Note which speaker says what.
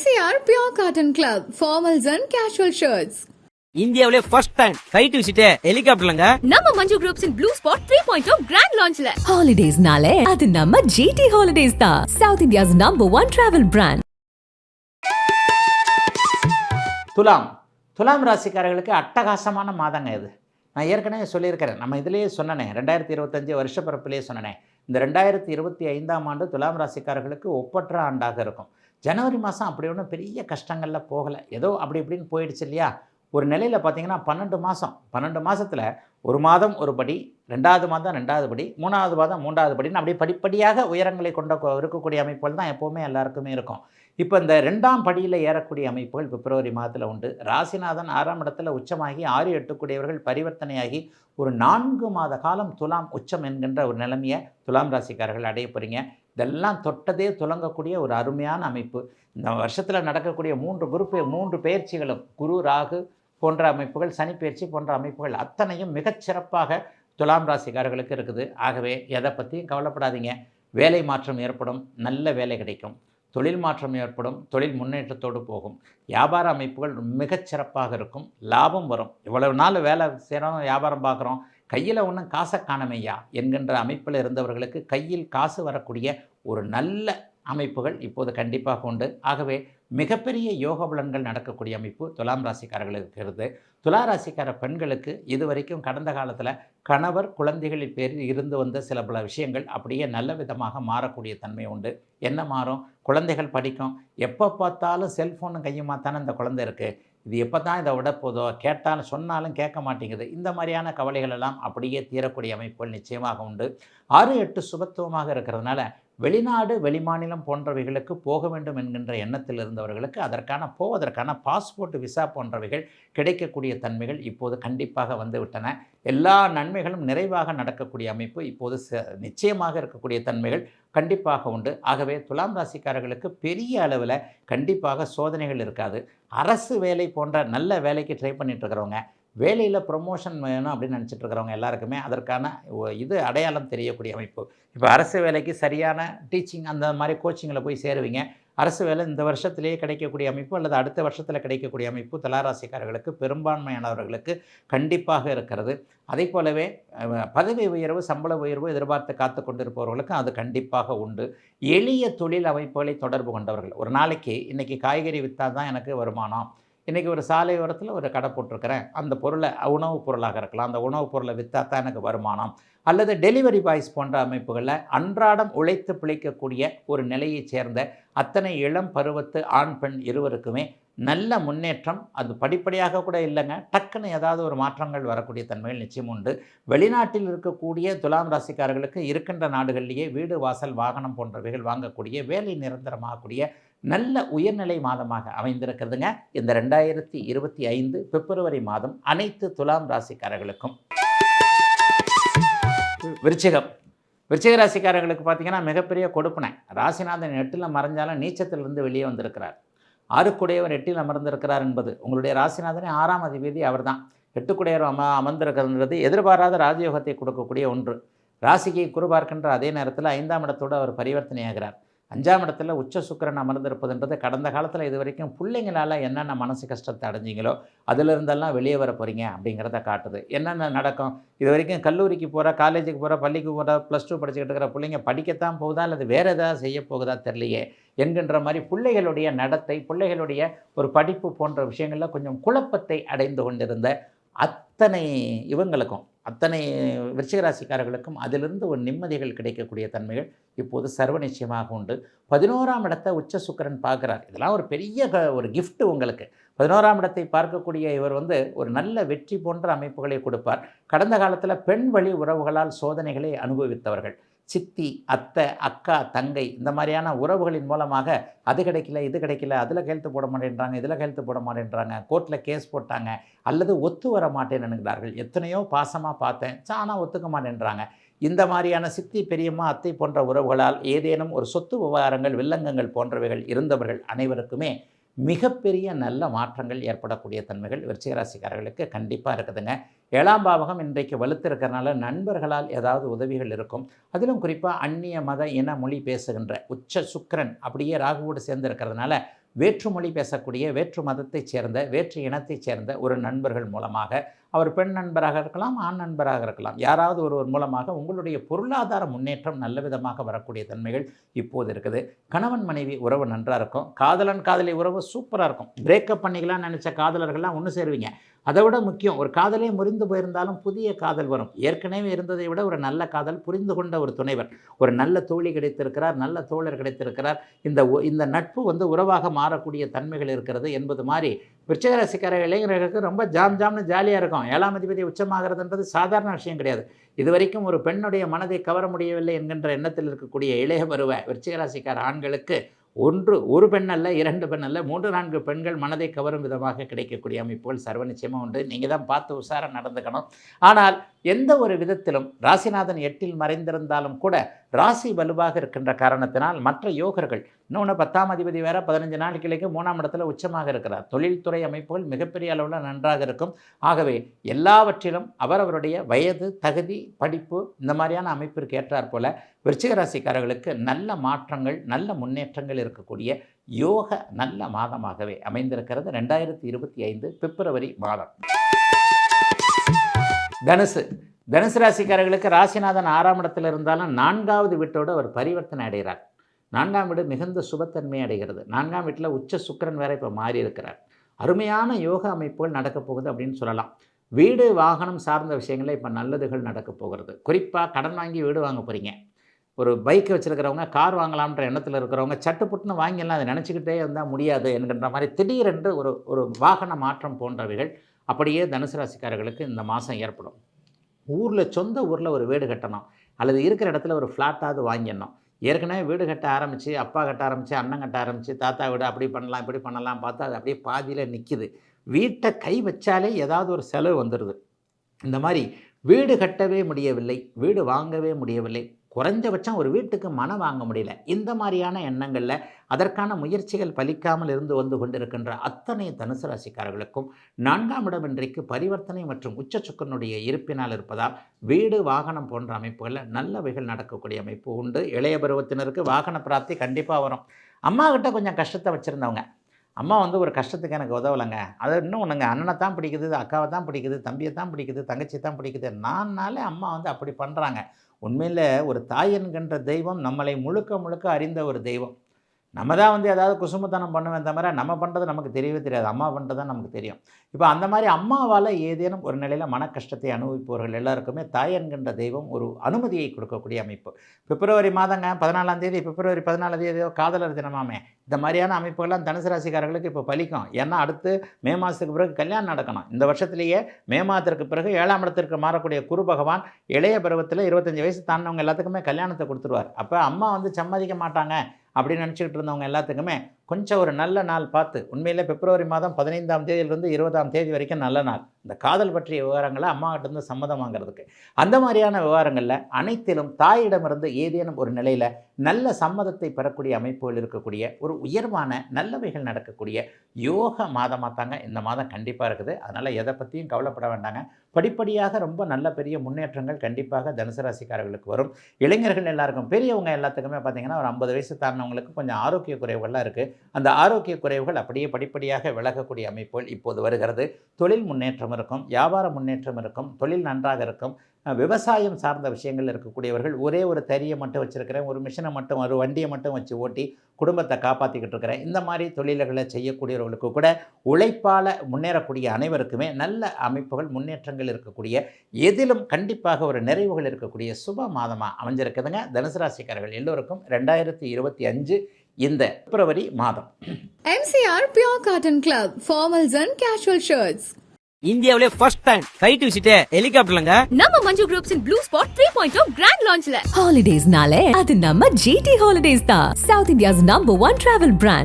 Speaker 1: MCR Pure Cotton Club, formals and casual shirts.
Speaker 2: இந்தியாவிலே first time flight விசிட்டே ஹெலிகாப்டர்லங்க
Speaker 3: நம்ம Manju groups in blue spot three point grand லான்ச்ல
Speaker 4: ஹாலிடேஸ்னாலே அது நம்ம ஜிடி ஹாலிடேஸ் தான். South India's number one travel brand
Speaker 5: துலாம். துலாம் ராசிக்காரர்களுக்கு அட்டகாசமான மாதங்க இது. நான் ஏற்கனவே சொல்லியிருக்கிறேன். நம்ம இதிலேயே சொன்னனே ரெண்டாயிரத்தி இருபத்தஞ்சு வருஷ பிறப்பிலேயே சொன்னனே. இந்த ரெண்டாயிரத்தி இருபத்தி ஐந்தாம் ஆண்டு துலாம் ராசிக்காரர்களுக்கு ஒப்பற்ற ஆண்டாக இருக்கும். ஜனவரி மாதம் அப்படி ஒன்றும் பெரிய கஷ்டங்களில் போகலை. ஏதோ அப்படி இப்படின்னு போயிடுச்சு இல்லையா? ஒரு நிலையில் பார்த்தீங்கன்னா பன்னெண்டு மாதம் பன்னெண்டு மாதத்தில் ஒரு மாதம் ஒரு படி ரெண்டாவது மாதம் ரெண்டாவது படி மூணாவது மாதம் மூன்றாவது படின்னு அப்படியே படிப்படியாக உயரங்களை கொண்ட இருக்கக்கூடிய அமைப்புகள் தான் எப்போவுமே எல்லாருக்குமே இருக்கும். இப்போ இந்த ரெண்டாம் படியில் ஏறக்கூடிய அமைப்புகள் பிப்ரவரி மாதத்தில் உண்டு. ராசிநாதன் ஆறாம் இடத்துல உச்சமாகி ஆறு எட்டுக்கூடியவர்கள் பரிவர்த்தனையாகி ஒரு நான்கு மாத காலம் துலாம் உச்சம் என்கின்ற ஒரு நிலைமையை துலாம் ராசிக்காரர்கள் அடைய போகிறீங்க இதெல்லாம் தொட்டதே துலங்கக்கூடிய ஒரு அருமையான அமைப்பு. இந்த வருஷத்தில் நடக்கக்கூடிய மூன்று குரூப்பு மூன்று பயிற்சிகளும் குரு ராகு போன்ற அமைப்புகள் சனி பயிற்சி போன்ற அமைப்புகள் அத்தனையும் மிகச்சிறப்பாக துலாம் ராசிக்காரர்களுக்கு இருக்குது. ஆகவே எதை பற்றியும் கவலைப்படாதீங்க. வேலை மாற்றம் ஏற்படும் நல்ல வேலை கிடைக்கும். தொழில் மாற்றம் ஏற்படும் தொழில் முன்னேற்றத்தோடு போகும். வியாபார அமைப்புகள் மிகச்சிறப்பாக இருக்கும். லாபம் வரும். இவ்வளவு நாள் வேலை செய்கிறோம் வியாபாரம் பார்க்குறோம். கையில் ஒன்றும் காசை காணமையா? என்கின்ற அமைப்பில் இருந்தவர்களுக்கு கையில் காசு வரக்கூடிய ஒரு நல்ல அமைப்புகள் இப்போது கண்டிப்பாக உண்டு. ஆகவே மிகப்பெரிய யோக பலன்கள் நடக்கக்கூடிய அமைப்பு துலாம் ராசிக்காரர்களுக்கு இருக்கிறது. துலா ராசிக்கார பெண்களுக்கு இதுவரைக்கும் கடந்த காலத்தில் கணவர் குழந்தைகளின் பேரில் இருந்து வந்த சில பல விஷயங்கள் அப்படியே நல்ல விதமாக மாறக்கூடிய தன்மை உண்டு. என்ன மாறும்? குழந்தைகள் படிக்கும். எப்போ பார்த்தாலும் செல்ஃபோனும் கையுமா தானே இந்த குழந்தை இருக்குது இது எப்போ தான் இதை விட போதோ? கேட்டாலும் சொன்னாலும் கேட்க மாட்டேங்குது. இந்த மாதிரியான கவலைகள் எல்லாம் அப்படியே தீரக்கூடிய அமைப்புகள் நிச்சயமாக உண்டு. ஆறு எட்டு சுபத்துவமாக இருக்கிறதுனால வெளிநாடு வெளிமாநிலம் போன்றவைகளுக்கு போக வேண்டும் என்கின்ற எண்ணத்தில் இருந்தவர்களுக்கு அதற்கான போவதற்கான பாஸ்போர்ட் விசா போன்றவைகள் கிடைக்கக்கூடிய தன்மைகள் இப்போது கண்டிப்பாக வந்துவிட்டன. எல்லா நன்மைகளும் நிறைவாக நடக்கக்கூடிய அமைப்பு இப்போது ச- நிச்சயமாக இருக்கக்கூடிய தன்மைகள் கண்டிப்பாக உண்டு. ஆகவே துலாம் ராசிக்காரர்களுக்கு பெரிய அளவில் கண்டிப்பாக சோதனைகள் இருக்காது. அரசு வேலை போன்ற நல்ல வேலைக்கு ட்ரை பண்ணிட்டு இருக்கிறவங்க வேலையில் ப்ரொமோஷன் வேணும் அப்படின்னு நினச்சிட்டு இருக்கிறவங்க எல்லாருக்குமே அதற்கான இது அடையாளம் தெரியக்கூடிய அமைப்பு. இப்போ அரசு வேலைக்கு சரியான டீச்சிங் அந்த மாதிரி கோச்சிங்கில் போய் சேருவீங்க. அரசு வேலை இந்த வருஷத்திலேயே கிடைக்கக்கூடிய அமைப்பு அல்லது அடுத்த வருஷத்தில் கிடைக்கக்கூடிய அமைப்பு தலாராசிக்காரர்களுக்கு பெரும்பான்மையானவர்களுக்கு கண்டிப்பாக இருக்கிறது. அதே போலவே பதவி உயர்வு சம்பள உயர்வு எதிர்பார்த்து காத்து கொண்டிருப்பவர்களுக்கும் அது கண்டிப்பாக உண்டு. எளிய தொழில் அமைப்புகளை தொடர்பு கொண்டவர்கள். ஒரு நாளைக்கு இன்றைக்கி காய்கறி விற்றா தான் எனக்கு வருமானம். இன்றைக்கி ஒரு சாலை ஓரத்தில் ஒரு கடை போட்டிருக்கிறேன். அந்த பொருளை உணவுப் பொருளாக இருக்கலாம். அந்த உணவுப் பொருளை விற்றா தான் எனக்கு வருமானம். அல்லது டெலிவரி பாய்ஸ் போன்ற அமைப்புகளில் அன்றாடம் உழைத்து பிழைக்கக்கூடிய ஒரு நிலையைச் சேர்ந்த அத்தனை இளம் பருவத்து ஆண் பெண் இருவருக்குமே நல்ல முன்னேற்றம் அது படிப்படியாக கூட இல்லைங்க. டக்குன்னு ஏதாவது ஒரு மாற்றங்கள் வரக்கூடிய தன்மையில் நிச்சயம் உண்டு. வெளிநாட்டில் இருக்கக்கூடிய துலாம் ராசிக்காரர்களுக்கு இருக்கின்ற நாடுகளிலேயே வீடு வாசல் வாகனம் போன்றவைகள் வாங்கக்கூடிய வேலை நிரந்தரமாகக்கூடிய நல்ல உயர்நிலை மாதமாக அமைந்திருக்கிறதுங்க. இந்த ரெண்டாயிரத்தி இருபத்தி ஐந்து பிப்ரவரி மாதம் அனைத்து துலாம் ராசிக்காரர்களுக்கும். விருச்சிகம். விருச்சிக ராசிக்காரர்களுக்கு பார்த்தீங்கன்னா மிகப்பெரிய கொடுப்பனை. ராசிநாதன் எட்டில் மறைஞ்சாலும் நீச்சத்திலிருந்து வெளியே வந்திருக்கிறார். ஆறுக்குடையவர் எட்டில் அமர்ந்திருக்கிறார் என்பது உங்களுடைய ராசிநாதனே ஆறாம் அதிபதி அவர்தான். எட்டுக்குடையவர் அம அமர்ந்திருக்கிறது எதிர்பாராத ராஜயோகத்தை கொடுக்கக்கூடிய ஒன்று. ராசிக்கு குறு பார்க்கின்ற அதே நேரத்தில் ஐந்தாம் இடத்தோடு அவர் பரிவர்த்தனையாகிறார். அஞ்சாம் இடத்துல உச்ச சுக்கரன் அமர்ந்திருப்பதுன்றது கடந்த காலத்தில் இது வரைக்கும் பிள்ளைங்களால் என்னென்ன மனசு கஷ்டத்தை அடைஞ்சிங்களோ அதிலிருந்தெல்லாம் வெளியே வர போகிறீங்க அப்படிங்கிறத காட்டுது. என்னென்ன நடக்கும்? இது வரைக்கும் கல்லூரிக்கு போகிற காலேஜுக்கு போகிற பள்ளிக்கு போகிற ப்ளஸ் டூ படிச்சுக்கிட்டு இருக்கிற பிள்ளைங்க படிக்கத்தான் போகுதா? அல்லது வேறு எதாவது செய்ய போகுதா? தெரியலையே. என்கின்ற மாதிரி பிள்ளைகளுடைய நடத்தை பிள்ளைகளுடைய ஒரு படிப்பு போன்ற விஷயங்களில் கொஞ்சம் குழப்பத்தை அடைந்து கொண்டிருந்த அத்தனை இவங்களுக்கும். அத்தனை விருச்சிகராசிக்காரர்களுக்கும் அதிலிருந்து ஒரு நிம்மதிகள் கிடைக்கக்கூடிய தன்மைகள் இப்போது சர்வ நிச்சயமாக உண்டு. பதினோராம் இடத்தை உச்ச சுக்கிரன் பார்க்குறார். இதெல்லாம் ஒரு பெரிய க- ஒரு கிஃப்ட் உங்களுக்கு. பதினோராம் இடத்தை பார்க்கக்கூடிய இவர் வந்து ஒரு நல்ல வெற்றி போன்ற அமைப்புகளை கொடுப்பார். கடந்த காலத்தில் பெண் வழி உறவுகளால் சோதனைகளை அனுபவித்தவர்கள். சித்தி அத்தை அக்கா தங்கை இந்த மாதிரியான உறவுகளின் மூலமாக அது கிடைக்கல இது கிடைக்கல அதில் கையெழுத்து போட மாட்டேன்றாங்க இதில் கையெழுத்து போட மாட்டேன்றாங்க கோர்ட்டில் கேஸ் போட்டாங்க அல்லது ஒத்து வர மாட்டேனென்கிறார்கள் எத்தனையோ பாசமாக பார்த்தேன் ஆனால் ஒத்துக்க மாட்டேன்றாங்க. இந்த மாதிரியான சித்தி பெரியம்மா அத்தை போன்ற உறவுகளால் ஏதேனும் ஒரு சொத்து விவகாரங்கள் வில்லங்கங்கள் போன்றவைகள் இருந்தவர்கள் அனைவருக்குமே மிகப்பெரிய நல்ல மாற்றங்கள் ஏற்படக்கூடிய தன்மைகள் விருச்சிகராசிக்காரர்களுக்கு கண்டிப்பாக இருக்குதுங்க. ஏழாம் பாவகம் இன்றைக்கு வலுத்திருக்கிறனால நண்பர்களால் ஏதாவது உதவிகள் இருக்கும். அதிலும் குறிப்பாக அந்நிய மத இன மொழி பேசுகின்ற உச்ச சுக்கிரன் அப்படியே ராகுவோடு சேர்ந்து இருக்கிறதுனால வேற்றுமொழி பேசக்கூடிய வேற்று மதத்தைச் சேர்ந்த வேற்று இனத்தைச் சேர்ந்த ஒரு நண்பர்கள் மூலமாக அவர் பெண் நண்பராக இருக்கலாம் ஆண் நண்பராக இருக்கலாம். யாராவது ஒருவர் மூலமாக உங்களுடைய பொருளாதார முன்னேற்றம் நல்ல விதமாக வரக்கூடிய தன்மைகள் இப்போது இருக்குது. கணவன் மனைவி உறவு நன்றாக இருக்கும். காதலன் காதலி உறவு சூப்பராக இருக்கும். பிரேக்கப் பண்ணிக்கலாம்னு நினச்ச காதலர்கள்லாம் ஒன்று சேருவீங்க. அதை விட முக்கியம் ஒரு காதலே முறிந்து போயிருந்தாலும் புதிய காதல் வரும். ஏற்கனவே இருந்ததை விட ஒரு நல்ல காதல் புரிந்து கொண்ட ஒரு துணைவர். ஒரு நல்ல தோழி கிடைத்திருக்கிறார் நல்ல தோழர் கிடைத்திருக்கிறார். இந்த இந்த நட்பு வந்து உறவாக மாறக்கூடிய தன்மைகள் இருக்கிறது என்பது மாதிரி விருச்சகராசிக்கார இளைஞர்களுக்கு ரொம்ப ஜாம் ஜாம்னு ஜாலியாக இருக்கும். ஏழாம் அதிபதி உச்சமாகிறதுன்றது சாதாரண விஷயம் கிடையாது. இது வரைக்கும் ஒரு பெண்ணுடைய மனதை கவர முடியவில்லை என்கின்ற எண்ணத்தில் இருக்கக்கூடிய இளைய பருவ விருச்சிகராசிக்கார ஆண்களுக்கு ஒன்று ஒரு பெண் அல்ல இரண்டு பெண் அல்ல மூன்று நான்கு பெண்கள் மனதை கவரும் விதமாக கிடைக்கக்கூடிய அமைப்புகள் சர்வ நிச்சயமாக உண்டு. நீங்கள் தான் பார்த்து உஷாராக நடந்துக்கணும். ஆனால் எந்த ஒரு விதத்திலும் ராசிநாதன் எட்டில் மறைந்திருந்தாலும் கூட ராசி வலுவாக இருக்கின்ற காரணத்தினால் மற்ற யோகர்கள் இன்னொன்று பத்தாம் அதிபதி வேற பதினஞ்சு நாட்களுக்கு மூணாம் இடத்துல உச்சமாக இருக்கிறார். தொழில்துறை அமைப்புகள் மிகப்பெரிய அளவில் நன்றாக இருக்கும். ஆகவே எல்லாவற்றிலும் அவரவருடைய வயது தகுதி படிப்பு இந்த மாதிரியான அமைப்பிற்கு ஏற்றாற் போல விருச்சிக ராசிக்காரர்களுக்கு நல்ல மாற்றங்கள் நல்ல முன்னேற்றங்கள் இருக்கக்கூடிய யோக நல்ல மாதமாகவே அமைந்திருக்கிறது. ரெண்டாயிரத்தி இருபத்தி ஐந்து பிப்ரவரி மாதம். தனுசு. தனுசு ராசிக்காரர்களுக்கு ராசிநாதன் ஆறாம் இடத்தில் இருந்தாலும் நான்காவது வீட்டோடு அவர் பரிவர்த்தனை அடைகிறார். நான்காம் வீடு மிகுந்த சுபத்தன்மை அடைகிறது. நான்காம் வீட்டில் உச்ச சுக்கிரன் வேற இப்போ மாறி இருக்கிறார் அருமையான யோக அமைப்புகள் நடக்கப் போகுது அப்படின்னு சொல்லலாம். வீடு வாகனம் சார்ந்த விஷயங்களில் இப்போ நல்லதுகள் நடக்கப் போகிறது. குறிப்பாக கடன் வாங்கி வீடு வாங்க போகிறீங்க ஒரு பைக்கை வச்சுருக்கிறவங்க கார் வாங்கலாம்ன்ற எண்ணத்தில் இருக்கிறவங்க சட்டுப்புட்டுன்னு வாங்கிடலாம் அதை நினச்சிக்கிட்டே இருந்தால் முடியாது என்கின்ற மாதிரி திடீரென்று ஒரு ஒரு வாகன மாற்றம் போன்றவைகள் அப்படியே தனுசு ராசிக்காரர்களுக்கு இந்த மாதம் ஏற்படும். ஊரில் சொந்த ஊரில் ஒரு வீடு கட்டணும். அல்லது இருக்கிற இடத்துல ஒரு ஃப்ளாட்டாவது வாங்கிடணும். ஏற்கனவே வீடு கட்ட ஆரம்பித்து அப்பா கட்ட ஆரம்பித்து அண்ணன் கட்ட ஆரம்பித்து தாத்தா வீடு அப்படி பண்ணலாம் இப்படி பண்ணலாம் பார்த்தா அது அப்படியே பாதியில் நிற்கிது வீட்டை கை வச்சாலே ஏதாவது ஒரு செலவு வந்துடுது இந்த மாதிரி வீடு கட்டவே முடியவில்லை வீடு வாங்கவே முடியவில்லை. குறைஞ்சபட்சம் ஒரு வீட்டுக்கு மனம் வாங்க முடியல. இந்த மாதிரியான எண்ணங்களில் அதற்கான முயற்சிகள் பலிக்காமல் இருந்து வந்து கொண்டிருக்கின்ற அத்தனை தனுசு ராசிக்காரர்களுக்கும் நான்காம் இடம் இன்றைக்கு பரிவர்த்தனை மற்றும் உச்சச்சுக்கனுடைய இருப்பினால் இருப்பதால் வீடு வாகனம் போன்ற அமைப்புகளில் நல்லவைகள் நடக்கக்கூடிய அமைப்பு உண்டு. இளைய பருவத்தினருக்கு வாகன பிராப்தி கண்டிப்பாக வரும். அம்மா கிட்ட கொஞ்சம் கஷ்டத்தை வச்சுருந்தவங்க. அம்மா வந்து ஒரு கஷ்டத்துக்கு எனக்கு உதவலைங்க. அது இன்னும் ஒன்றுங்க அண்ணனை தான் பிடிக்குது அக்காவை தான் பிடிக்குது தம்பியை தான் பிடிக்குது தங்கச்சி தான் பிடிக்குது. நான்னாலே அம்மா வந்து அப்படி பண்ணுறாங்க உண்மையில் ஒரு தாய் என்கின்ற தெய்வம் நம்மளை முழுக்க முழுக்க அறிந்த ஒரு தெய்வம். நம்ம தான் வந்து ஏதாவது குசுமத்தனம் பண்ணுவேன் தவிர நம்ம பண்ணுறது நமக்கு தெரியவே தெரியாது. அம்மா பண்ணுறது தான் நமக்கு தெரியும். இப்போ அந்த மாதிரி அம்மாவால் ஏதேனும் ஒரு நிலையில் மன கஷ்டத்தை அனுபவிப்பவர்கள் எல்லாருக்குமே தாய் என்கின்ற தெய்வம் ஒரு அனுமதியை கொடுக்கக்கூடிய அமைப்பு. பிப்ரவரி மாதங்க பதினாலாம் தேதி பிப்ரவரி பதினாலாம் தேதியோ காதலர் தினமாமே. இந்த மாதிரியான அமைப்புகள்லாம் தனுசு ராசிக்காரர்களுக்கு இப்போ பலிக்கும். ஏன்னா அடுத்து மே மாதத்துக்கு பிறகு கல்யாணம் நடக்கணும். இந்த வருஷத்துலேயே மே மாதத்திற்கு பிறகு ஏழாம் இடத்திற்கு மாறக்கூடிய குரு பகவான் இளைய பருவத்தில் இருபத்தஞ்சி வயசு தாண்டவங்க எல்லாத்துக்குமே கல்யாணத்தை கொடுத்துருவார். அப்போ அம்மா வந்து சம்மதிக்க மாட்டாங்க. அப்படின்னு நினச்சிக்கிட்டு இருந்தவங்க எல்லாத்துக்குமே கொஞ்சம் ஒரு நல்ல நாள் பார்த்து உண்மையிலே பிப்ரவரி மாதம் பதினைந்தாம் தேதியிலிருந்து இருபதாம் தேதி வரைக்கும் நல்ல நாள். இந்த காதல் பற்றிய விவகாரங்களை அம்மாகிட்டேருந்து சம்மதம் வாங்குறதுக்கு. அந்த மாதிரியான விவகாரங்களில் அனைத்திலும் தாயிடமிருந்து ஏதேனும் ஒரு நிலையில் நல்ல சம்மதத்தை பெறக்கூடிய அமைப்புகள் இருக்கக்கூடிய ஒரு உயர்வான நல்லவைகள் நடக்கக்கூடிய யோக மாதமாக தாங்க இந்த மாதம் கண்டிப்பாக இருக்குது. அதனால் எதை பற்றியும் கவலைப்பட வேண்டாங்க. படிப்படியாக ரொம்ப நல்ல பெரிய முன்னேற்றங்கள் கண்டிப்பாக தனுசு ராசிக்காரர்களுக்கு வரும். இளைஞர்கள் எல்லாருக்கும் பெரியவங்க எல்லாத்துக்குமே பார்த்தீங்கன்னா ஒரு ஐம்பது வயசு தாண்டினவங்களுக்கு கொஞ்சம் ஆரோக்கிய குறைவுகள்லாம் இருக்குது அந்த ஆரோக்கிய குறைவுகள் அப்படியே படிப்படியாக விலகக்கூடிய அமைப்புகள் இப்போது வருகிறது. தொழில் முன்னேற்றம் இருக்கும் வியாபார முன்னேற்றம் இருக்கும் தொழில் நன்றாக இருக்கும். விவசாயம் சார்ந்த விஷயங்கள் இருக்கக்கூடியவர்கள் ஒரே ஒரு தறியை மட்டும் வச்சுருக்கிறேன் ஒரு மிஷினை மட்டும் ஒரு வண்டியை மட்டும் வச்சு ஓட்டி குடும்பத்தை காப்பாற்றிக்கிட்டு இருக்கிறேன். இந்த மாதிரி தொழில்களை செய்யக்கூடியவர்களுக்கு கூட உழைப்பால் முன்னேறக்கூடிய அனைவருக்குமே நல்ல அமைப்புகள் முன்னேற்றங்கள் இருக்கக்கூடிய எதிலும் கண்டிப்பாக ஒரு நிறைவுகள் இருக்கக்கூடிய சுப மாதமாக அமைஞ்சிருக்குதுங்க. தனுசு ராசிக்காரர்கள் எல்லோருக்கும் ரெண்டாயிரத்தி இருபத்தி அஞ்சு இந்த பிப்ரவரி மாதம்.
Speaker 1: MCR Pure Cotton Club, formals and casual shirts.
Speaker 2: இந்தியாவிலே ஃபர்ஸ்ட் டைம் சைட் விசிட்டே ஹெலிகாப்டர்லங்க
Speaker 3: நம்ம Manju groups in blue spot three point grand லான்ச்ல
Speaker 4: ஹாலிடேஸ்னாலே அது நம்ம ஜிடி ஹாலிடேஸ் தான். South India's number one travel brand